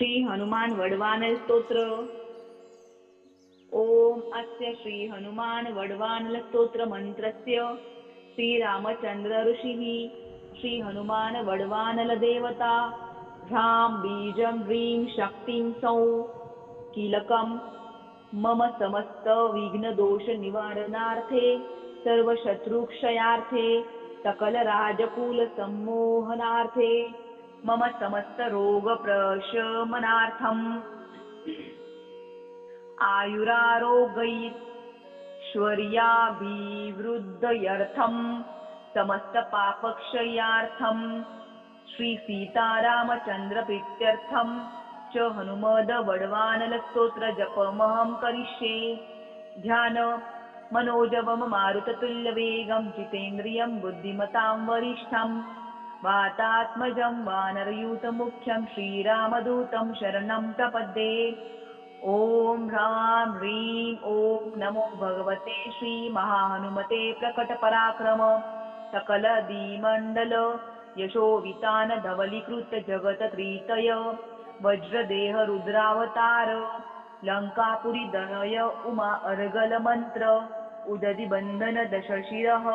श्रीहनुमान् वड्वानलस्तोत्र। ॐ अस्य श्रीहनुमान् वड्वानलस्तोत्रमन्त्रस्य श्रीरामचन्द्रऋषिः श्रीहनुमान् वड्वानलदेवता। ह्रां बीजं ह्रीं शक्तिं सौं। कीलकं मम समस्तविघ्नदोषनिवारणार्थे सर्वशत्रुक्षयार्थे सकलराजकुलसम्मोहनार्थे मम समस्तरोगप्रशमनार्थम्। आयुरारोगैश्वर्याभिवृद्धयर्थं समस्तपापक्षयार्थं श्रीसीतारामचन्द्रप्रीत्यर्थं च हनुमदवड्वानलस्तोत्रजपमहं करिष्ये। ध्यान मनोजवं मारुततुल्यवेगं जितेन्द्रियं बुद्धिमतां वरिष्ठं वातात्मजं वानरयूतमुख्यं श्रीरामदूतं शरणं प्रपद्ये ॐ ह्रां ह्रीं ॐ नमो भगवते श्रीमहाहनुमते प्रकटपराक्रम। सकलदीमण्डल यशोवितान धवलीकृतजगतत्रितय वज्रदेहरुद्रावतार लङ्कापुरीदनय उमा अर्गलमन्त्र उदधिबन्धनदशशिरः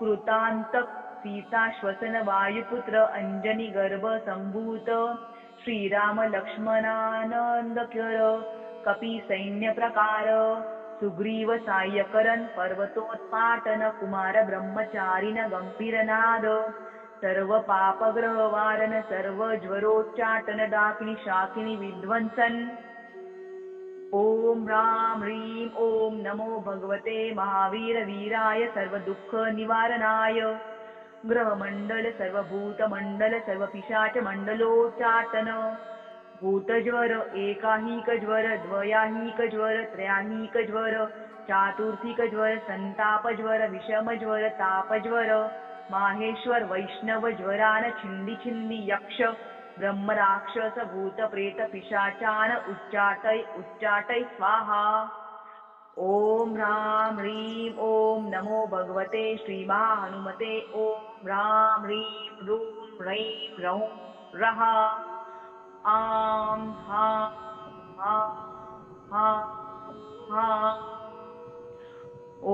कृतान्तः सीताश्वसनवायुपुत्र अञ्जनिगर्भसम्भूत श्रीरामलक्ष्मणानन्दकर कपिसैन्यप्रकार सुग्रीवसाय्यकरन् पर्वतोत्पाटन कुमारब्रह्मचारिण गम्भीरनाद सर्वपापग्रहवारन सर्वज्वरोच्चाटन डाकिनि शाकिनि विध्वंसन्। ॐ ह्रां ह्रीं ॐ नमो भगवते महावीरवीराय सर्वदुःखनिवारणाय ग्रहमण्डल सर्वभूतमण्डल सर्वपिशाचमण्डलोच्चाटन भूतज्वर एकाहीकज्वर द्वयाहीकज्वर त्रयाहीकज्वर चातुर्थिकज्वर सन्तापज्वर विषमज्वर तापज्वर माहेश्वर वैष्णवज्वरान छिन्दी यक्ष ब्रह्मराक्षस भूतप्रेतपिशाचान उच्चाटय उच्चाटय स्वाहा ॐ ह्रां ह्रीं ॐ नमो भगवते श्रीमहाहनुमते ॐ ह्रां ह्रीं ह्रूं ह्रैं रः आं हां हा हा हा।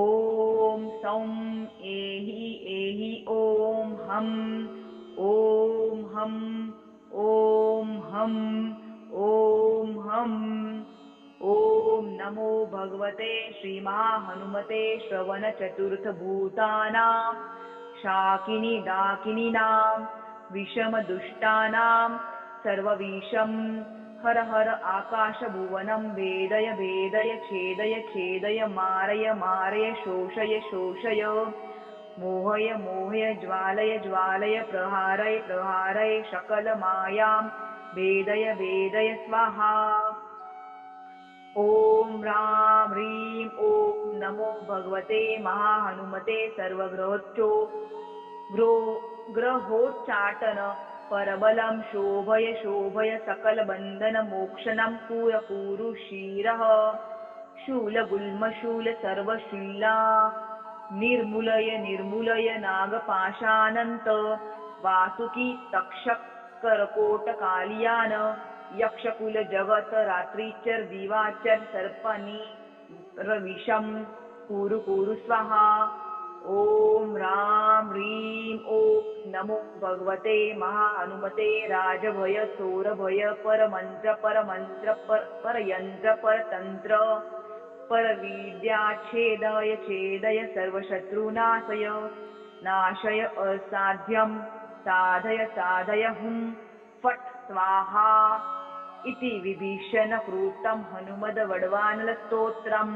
ॐ सौं एहि एहि ॐ हं ॐ हं ॐ हं भगवते श्रीमहाहनुमते श्रवणचतुर्थभूतानां शाकिनी डाकिनीनां विषमदुष्टानां सर्वविषं हर हर आकाशभुवनं भेदय भेदय छेदय छेदय मारय मारय शोषय शोषय मोहय मोहय ज्वालय ज्वालय प्रहारय सकलमायां भेदय भेदय स्वाहा। ॐ ह्रां ह्रीं ॐ नमो भगवते महाहनुमते सर्वग्रहोच्चो ग्रो ग्रहोच्चाटन परबलं शोभय शोभय सकलबन्धनमोक्षणं क्षीरः शूलगुल्मशूल सर्वशीला निर्मूलय निर्मूलय नागपाशानन्त वासुकी तक्षकर्कोटकालियान यक्षकुलजगत रात्रिचर दिवाचर सर्पनि रविषं कुरु कुरु स्वाहा। ॐ ह्रां ह्रीं ॐ नमो भगवते महाहनुमते राजभय चोरभय परमन्त्र परमन्त्र पर मंत्र पर परयन्त्र परतन्त्र परविद्याच्छेदय छेदय सर्वशत्रुनाशय। नाशय असाध्यं, साधय साधय हुं। फट् स्वाहा। इति विभीषणकृतं हनुमद्वड्वानलस्तोत्रम्